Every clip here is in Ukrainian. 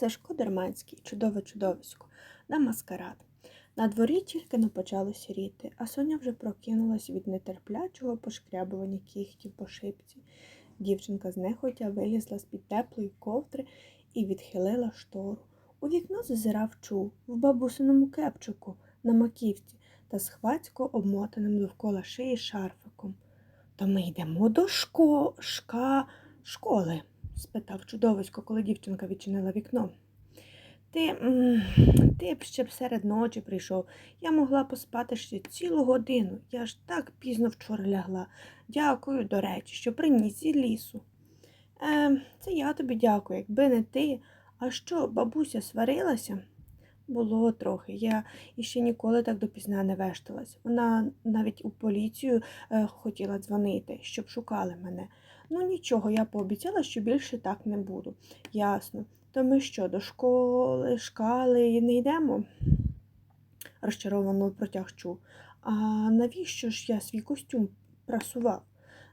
Сашко Дерманський, чудове чудовисько, на маскарад. На дворі тільки не почало сіріти, а Соня вже прокинулась від нетерплячого пошкрябування кігтів по шипці. Дівчинка знехотя вилізла з-під теплої ковдри і відхилила штору. У вікно зазирав чу в бабусиному кепчику на маківці та схвацько обмотаним довкола шиї шарфиком. То ми йдемо до шко... шка... школи? Спитав чудовисько, коли дівчинка відчинила вікно. Ти, ти б ще б серед ночі прийшов. Я могла поспати ще цілу годину. Я ж так пізно вчора лягла. Дякую, до речі, що приніс зі лісу. Е, це я тобі дякую, якби не ти. А що, бабуся сварилася? Було трохи. Я іще ніколи так допізна не вешталась. Вона навіть у поліцію е, хотіла дзвонити, щоб шукали мене. Ну нічого, я пообіцяла, що більше так не буду. Ясно. То ми що, до школи, шкали не йдемо? розчаровано протяг чув. А навіщо ж я свій костюм прасував?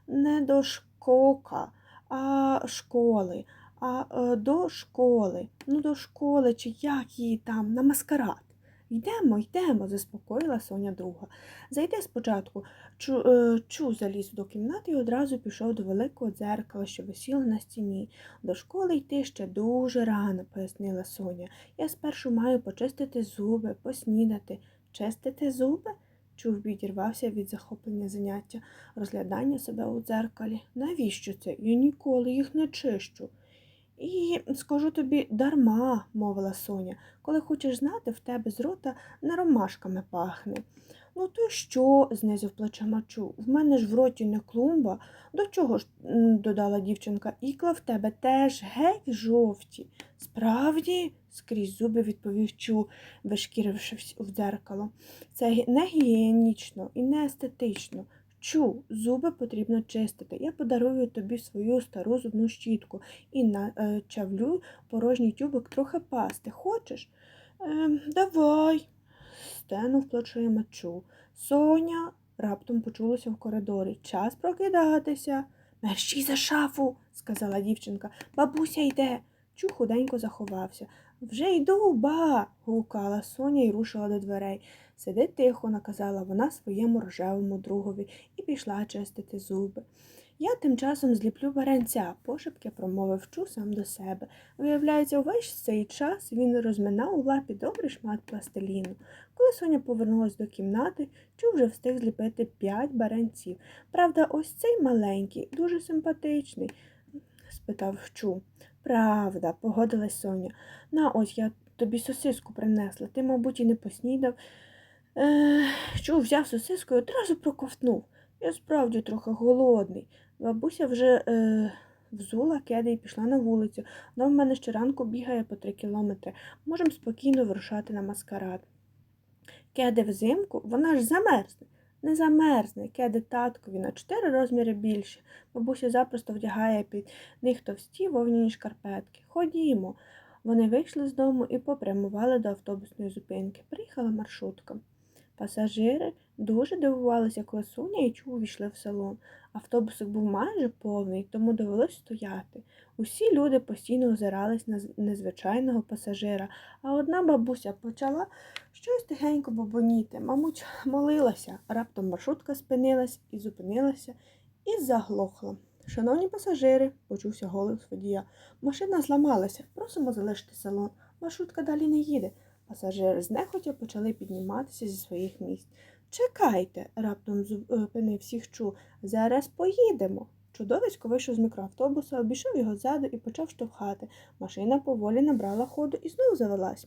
Не до шкока, а школи, а е, до школи. Ну, до школи, чи як її там, на маскарад. Йдемо, йдемо, заспокоїла Соня друга. Зайди спочатку. Чу, е, чу заліз до кімнати і одразу пішов до великого дзеркала, що висіло на стіні. До школи йти ще дуже рано, пояснила Соня. Я спершу маю почистити зуби, поснідати. Чистити зуби? Чув відірвався від захоплення заняття, розглядання себе у дзеркалі. Навіщо це? Я ніколи їх не чищу. І скажу тобі дарма, мовила Соня, коли хочеш знати, в тебе з рота не ромашками пахне. Ну, то що? знизив плечима чу. В мене ж в роті не клумба. До чого ж, додала дівчинка, ікла в тебе теж геть жовті. Справді, скрізь зуби відповів чу, вишкірившись в дзеркало. Це не гігієнічно і не естетично. Чу, зуби потрібно чистити. Я подарую тобі свою стару зубну щітку і начавлю порожній тюбик трохи пасти. Хочеш? Е, давай. Стенув плечима чу. Соня раптом почулося в коридорі. Час прокидатися. Мерщій за шафу, сказала дівчинка. Бабуся йде. Чу худенько заховався. Вже йду, ба. гукала Соня і рушила до дверей. Сиди тихо, наказала вона своєму рожевому другові і пішла чистити зуби. Я тим часом зліплю варенця, пошепки промовив чу сам до себе. Виявляється, увесь цей час він розминав у лапі добрий шмат пластиліну. Коли Соня повернулась до кімнати, чу вже встиг зліпити п'ять баранців. Правда, ось цей маленький, дуже симпатичний, спитав чу. Правда, погодилась Соня. На ось я тобі сосиску принесла. Ти, мабуть, і не поснідав. Е, Чу взяв сосиску і одразу проковтнув. Я справді трохи голодний. Бабуся вже е, взула кеди і пішла на вулицю. Вона в мене щоранку бігає по три кілометри. Можемо спокійно вирушати на маскарад. Кеди взимку, вона ж замерзне. Не замерзне, кеди таткові на чотири розміри більше. Бабуся запросто вдягає під них товсті вовняні шкарпетки. Ходімо. Вони вийшли з дому і попрямували до автобусної зупинки. Приїхала маршрутка. Пасажири дуже дивувалися, коли Соня і Чу увійшли в салон. Автобусик був майже повний, тому довелось стояти. Усі люди постійно озирались на незвичайного пасажира, а одна бабуся почала щось тихенько бобоніти. Мабуть, молилася. Раптом маршрутка спинилась і зупинилася і заглохла. Шановні пасажири, почувся голос водія. Машина зламалася. Просимо залишити салон. Маршрутка далі не їде. Пасажири знехотя почали підніматися зі своїх місць. Чекайте, раптом зупинив всіх чу. Зараз поїдемо. Чудовисько вийшов з мікроавтобуса, обійшов його ззаду і почав штовхати. Машина поволі набрала ходу і знову завелась.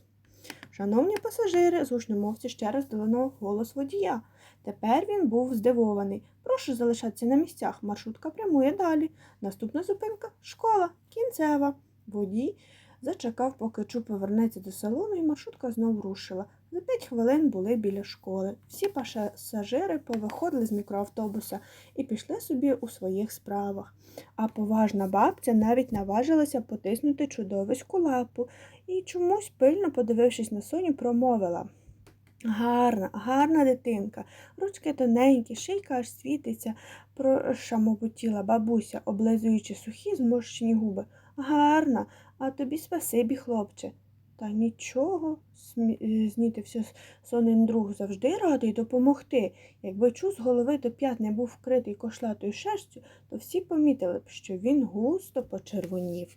Шановні пасажири, з гучномовці ще раз долинув голос водія. Тепер він був здивований. Прошу залишатися на місцях. Маршрутка прямує далі. Наступна зупинка школа, кінцева. Водій зачекав, поки Чу повернеться до салону, і маршрутка знов рушила. За п'ять хвилин були біля школи. Всі пасажири повиходили з мікроавтобуса і пішли собі у своїх справах. А поважна бабця навіть наважилася потиснути чудовиську лапу і чомусь, пильно подивившись на Соню, промовила. Гарна, гарна дитинка, ручки тоненькі, шийка аж світиться, прошамобутіла бабуся, облизуючи сухі зморщені губи. Гарна, А тобі спасибі, хлопче. Та нічого, е, знітився сонен друг завжди радий допомогти. Якби чу голови до п'ят не був вкритий кошлатою шерстю, то всі помітили б, що він густо почервонів.